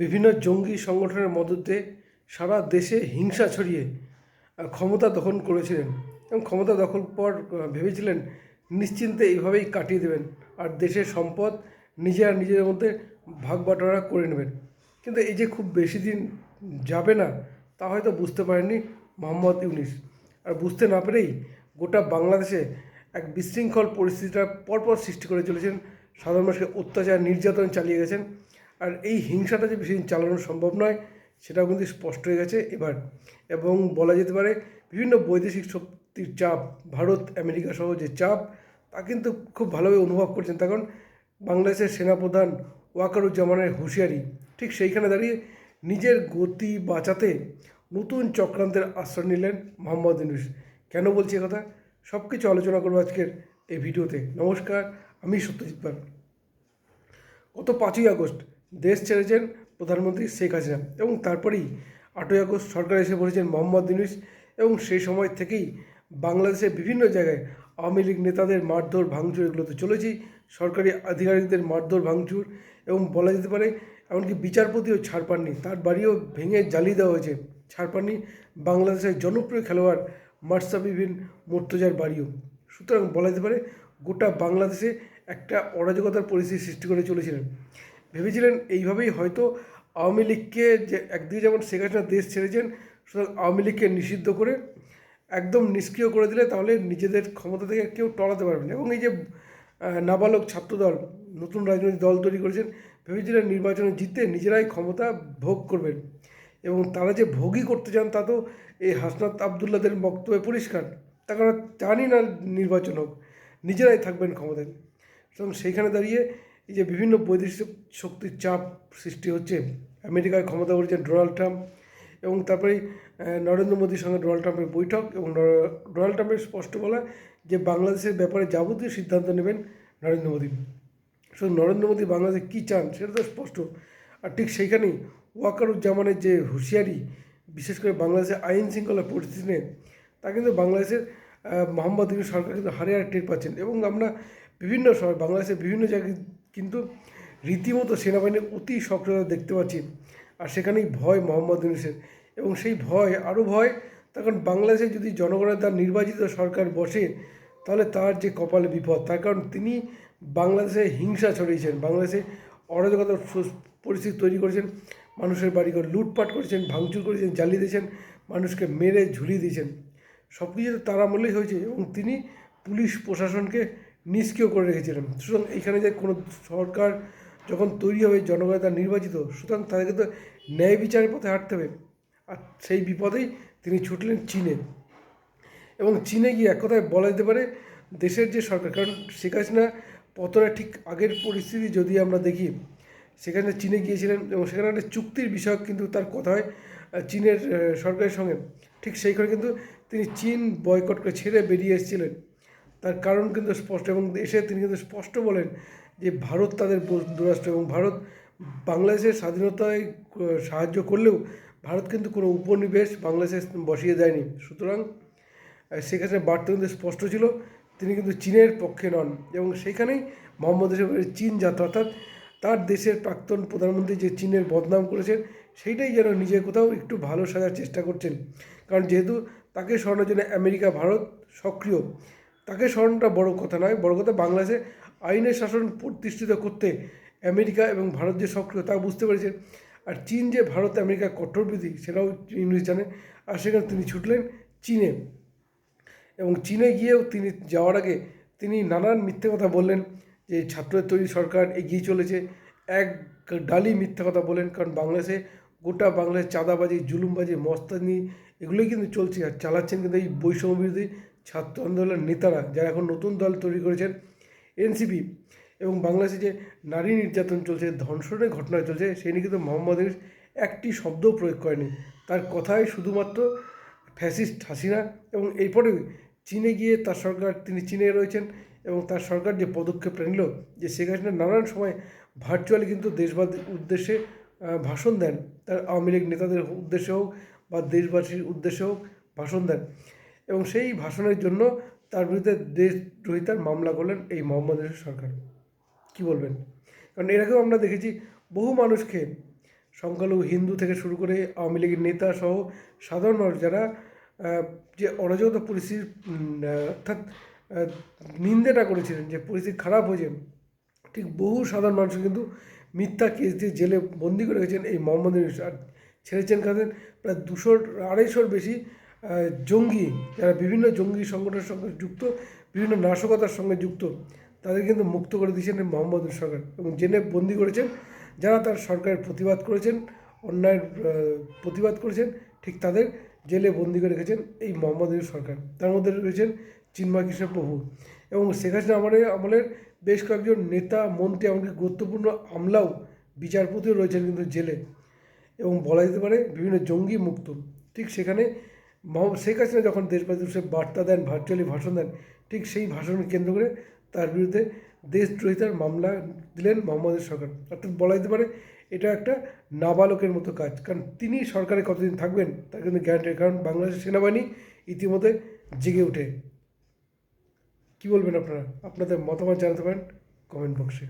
বিভিন্ন জঙ্গি সংগঠনের মদতে সারা দেশে হিংসা ছড়িয়ে ক্ষমতা দখল করেছিলেন। এবং ক্ষমতা দখল পর ভেবেছিলেন নিশ্চিন্তে এইভাবেই কাটিয়ে দেবেন আর দেশের সম্পদ নিজেরা নিজেদের মধ্যে ভাগ বাটোয়ারা করে নেবেন। কিন্তু এই যে খুব বেশি দিন যাবে না, তা হয়তো বুঝতে পারেননি মোহাম্মদ ইউনিস। আর বুঝতে না পেরেই গোটা বাংলাদেশে এক বিশৃঙ্খল পরিস্থিতিটা পরপর সৃষ্টি করে চলেছেন। সাধারণ মানুষকে অত্যাচার, নির্যাতন চালিয়ে গেছেন। আর এই হিংসাটা যে বেশি চালানো সম্ভব নয়, সেটাও কিন্তু স্পষ্ট হয়ে গেছে এবার। এবং বলা যেতে পারে, বিভিন্ন বৈদেশিক শক্তির চাপ, ভারত, আমেরিকা সহ যে চাপ, তা কিন্তু খুব ভালোভাবে অনুভব করছেন। তখন বাংলাদেশের সেনাপ্রধান ওয়াকারুজ্জামানের হুঁশিয়ারি, ঠিক সেইখানে দাঁড়িয়ে নিজের গতি বাঁচাতে নতুন চক্রান্তের আশ্রয় নিলেন মোহাম্মদ ইউনুস। কেন বলছি কথা? সব কিছু আলোচনা করব আজকের এই ভিডিওতে। নমস্কার, আমি সত্যজিৎ পাল। গত পাঁচই আগস্ট দেশ ছেড়েছেন প্রধানমন্ত্রী শেখ হাসিনা এবং তারপরেই আটই আগস্ট সরকার এসে বলেছেন মোহাম্মদ ইউনুস এবং সেই সময় থেকেই বাংলাদেশের বিভিন্ন জায়গায় আওয়ামী লীগ নেতাদের মারধর ভাঙচুর এগুলো তো চলেছেই সরকারি আধিকারিকদের মারধর ভাঙচুর এবং বলা যেতে পারে এমনকি বিচারপতিও ছাড় পাননি, তার বাড়িও ভেঙে জ্বালিয়ে দেওয়া হয়েছে, ছাড় পাননি বাংলাদেশের জনপ্রিয় খেলোয়াড় মার্সাবি বিন মুর্তজার বাড়িও। সুতরাং বলা যেতে পারে গোটা বাংলাদেশে একটা অরাজকতার পরিস্থিতি সৃষ্টি করে চলেছিলেন। ভেবেছিলেন এইভাবেই হয়তো আওয়ামী লীগকে যে একদিকে যেমন শেখ হাসিনা দেশ ছেড়েছেন, সুতরাং আওয়ামী লীগকে নিষিদ্ধ করে একদম নিষ্ক্রিয় করে দিলে তাহলে নিজেদের ক্ষমতা থেকে কেউ টলাতে পারবে না। এবং এই যে নাবালক ছাত্রদল, নতুন রাজনৈতিক দল তৈরি করেছেন, ভেবেছিলেন নির্বাচনে জিততে নিজেরাই ক্ষমতা ভোগ করবেন। এবং তারা যে ভোগই করতে চান তা তো এই হাসনাত আবদুল্লাদের বক্তব্যে পরিষ্কার। তারা জানি না নির্বাচন হোক, নিজেরাই থাকবেন ক্ষমতায়। এবং সেইখানে দাঁড়িয়ে এই যে বিভিন্ন বৈদেশিক শক্তির চাপ সৃষ্টি হচ্ছে, আমেরিকায় ক্ষমতা বলেছেন ডোনাল্ড ট্রাম্প এবং তারপরে নরেন্দ্র মোদীর সঙ্গে ডোনাল্ড ট্রাম্পের বৈঠক এবং ডোনাল্ড ট্রাম্পের স্পষ্ট বলা যে বাংলাদেশের ব্যাপারে যাবতীয় সিদ্ধান্ত নেবেন নরেন্দ্র মোদী। শুধু নরেন্দ্র মোদী বাংলাদেশে কী চান সেটা তো স্পষ্ট। আর ঠিক সেইখানেই ওয়াকারুজ্জামানের যে হুঁশিয়ারি, বিশেষ করে বাংলাদেশের আইন শৃঙ্খলা পরিস্থিতি নিয়ে, তা কিন্তু বাংলাদেশের মোহাম্মদ সরকার কিন্তু হারে হারে টের পাচ্ছেন। এবং আমরা বিভিন্ন সময় বাংলাদেশের বিভিন্ন জায়গায় কিন্তু রীতিমতো সেনাবাহিনীর অতি সক্রিয়তা দেখতে পাচ্ছি। আর সেখানেই ভয় মোহাম্মদ ইউনুসের। এবং সেই ভয়, আরও ভয়, তখন বাংলাদেশে যদি জনগণের তার নির্বাচিত সরকার বসে, তাহলে তার যে কপালে বিপদ, তার কারণ তিনি বাংলাদেশে হিংসা ছড়িয়েছেন, বাংলাদেশে অরাজকতার পরিস্থিতি তৈরি করেছেন, মানুষের বাড়িঘর লুটপাট করেছেন, ভাঙচুর করেছেন, জ্বালিয়ে দিয়েছেন, মানুষকে মেরে ঝুলিয়ে দিয়েছেন। সব কিছু তার আমলেই হয়েছে এবং তিনি পুলিশ প্রশাসনকে নিষ্ক্রিয় করে রেখেছিলেন। সুতরাং এইখানে যে কোনো সরকার যখন তৈরি হবে জনগণের তার নির্বাচিত, সুতরাং তাদেরকে তো ন্যায় বিচারের পথে হাঁটতে হবে। আর সেই বিপদেই তিনি ছুটলেন চীনে। এবং চীনে গিয়ে এক কথায় বলা যেতে পারে, দেশের যে সরকার, কারণ শেখ হাসিনা পতনের ঠিক আগের পরিস্থিতি যদি আমরা দেখি, সেখানে চীনে গিয়েছিলেন এবং সেখানে একটা চুক্তির বিষয়ক কিন্তু তার কথা হয় চীনের সরকারের সঙ্গে। ঠিক সেইখানে কিন্তু তিনি চীন বয়কট করে ছেড়ে বেরিয়ে এসেছিলেন। তার কারণ কিন্তু স্পষ্ট এবং এসে তিনি কিন্তু স্পষ্ট বলেন যে ভারত তাদের বন্ধু রাষ্ট্র এবং ভারত বাংলাদেশের স্বাধীনতায় সাহায্য করলেও ভারত কিন্তু কোনো উপনিবেশ বাংলাদেশে বসিয়ে দেয়নি। সুতরাং হাসিনার বার্তা কিন্তু স্পষ্ট ছিল, তিনি কিন্তু চীনের পক্ষে নন এবং সেখানেই মোহাম্মদ ইসলামের চীন যাত্রা, অর্থাৎ তার দেশের প্রাক্তন প্রধানমন্ত্রী যে চীনের বদনাম করেছেন, সেইটাই যেন নিজে কোথাও একটু ভালো সাজার চেষ্টা করছেন। কারণ যেহেতু তাকে সরানোর জন্য আমেরিকা, ভারত সক্রিয় তাকে স্মরণটা বড় কথা নয়, বড় কথা বাংলাদেশে আইনের শাসন প্রতিষ্ঠিত করতে আমেরিকা এবং ভারত যে সক্রিয় তা বুঝতে পেরেছে। আর চীন যে ভারত আমেরিকা কঠোরবিধি সেটাও ইংলিশ জানে। আর সেখানে তিনি ছুটলেন চীনে। এবং চীনে গিয়েও তিনি যাওয়ার আগে তিনি নানান মিথ্যে কথা বললেন যে ছাত্রদের তৈরি সরকার এগিয়ে চলেছে। এক ডালি মিথ্যে কথা বলেন কারণ বাংলাদেশে গোটা বাংলাদেশে চাঁদাবাজি, জুলুমবাজি, মস্তানি এগুলোই কিন্তু চলছে। আর চালাচ্ছেন কিন্তু এই বৈষম্য বিরোধী ছাত্র আন্দোলনের নেতারা যারা এখন নতুন দল তৈরি করেছেন, এনসিপি এবং বাংলাদেশে যে নারী নির্যাতন চলছে, ধর্ষণের ঘটনা চলছে, সেই নিয়ে কিন্তু মোহাম্মদ একটি শব্দও প্রয়োগ করেনি। তার কথায় শুধুমাত্র ফ্যাসিস্ট হাসিনা এবং এরপরে চীনে গিয়ে তার সরকার, তিনি চীনে রয়েছেন এবং তার সরকার যে পদক্ষেপটা নিল যে শেখ হাসিনা নানান সময় ভার্চুয়ালি কিন্তু দেশবাদ উদ্দেশ্যে ভাষণ দেন। তার আওয়ামী লীগ নেতাদের উদ্দেশ্যে হোক বা দেশবাসীর উদ্দেশ্যে হোক ভাষণ দেন। এবং সেই ভাষণের জন্য তার বিরুদ্ধে দেশদ্রোহিতার মামলা করলেন এই মোহাম্মদ ইউনূস সরকার। কি বলবেন? কারণ এর আগেও আমরা দেখেছি বহু মানুষকে সংখ্যালঘু হিন্দু থেকে শুরু করে আওয়ামী লীগের নেতা সহ সাধারণ মানুষ যারা যে অরাজকতা পরিস্থিতির অর্থাৎ নিন্দাটা করেছিলেন যে পরিস্থিতি খারাপ হয়েছে ঠিক বহু সাধারণ মানুষ কিন্তু মিথ্যা কেস দিয়ে জেলে বন্দি করে গেছেন এই মোহাম্মদ আর ছেড়েছেন কাদের? প্রায় দুশোর, আড়াইশোর বেশি জঙ্গি, যারা বিভিন্ন জঙ্গি সংগঠনের সঙ্গে যুক্ত, বিভিন্ন নাশকতার সঙ্গে যুক্ত, তাদের কিন্তু মুক্ত করে দিয়েছেন মোহাম্মদ সরকার এবং জেনে বন্দি করেছেন যারা তার সরকারের প্রতিবাদ করেছেন, অন্যায়ের প্রতিবাদ করেছেন, ঠিক তাদের জেলে বন্দি করে রেখেছেন এই মোহাম্মদ সরকার। তার মধ্যে রয়েছেন চিন্ময় কৃষ্ণ প্রভু এবং শেখ হাসিনা আমলে, আমলের বেশ কয়েকজন নেতা, মন্ত্রী, এমনকি গুরুত্বপূর্ণ আমলাও বিচারপতিও রয়েছেন কিন্তু জেলে এবং বলা যেতে পারে বিভিন্ন জঙ্গি মুক্ত। ঠিক সেখানে শেখ হাসিনা যখন দেশবাসী দিবসে বার্তা দেন ভার্চুয়ালি ভাষণ দেন, ঠিক সেই ভাষণকে কেন্দ্র করে তার বিরুদ্ধে দেশদ্রোহিতার মামলা দিলেন মোহাম্মদের সরকার। অর্থাৎ বলা যেতে পারে এটা একটা নাবালকের মতো কাজ। কারণ তিনি সরকারে কতদিন থাকবেন, তার কিন্তু গ্যারান্টি কারণ বাংলাদেশের সেনাবাহিনী ইতিমধ্যে জেগে ওঠে। কী বলবেন আপনারা? আপনাদের মতামত জানাতে পারেন কমেন্ট বক্সে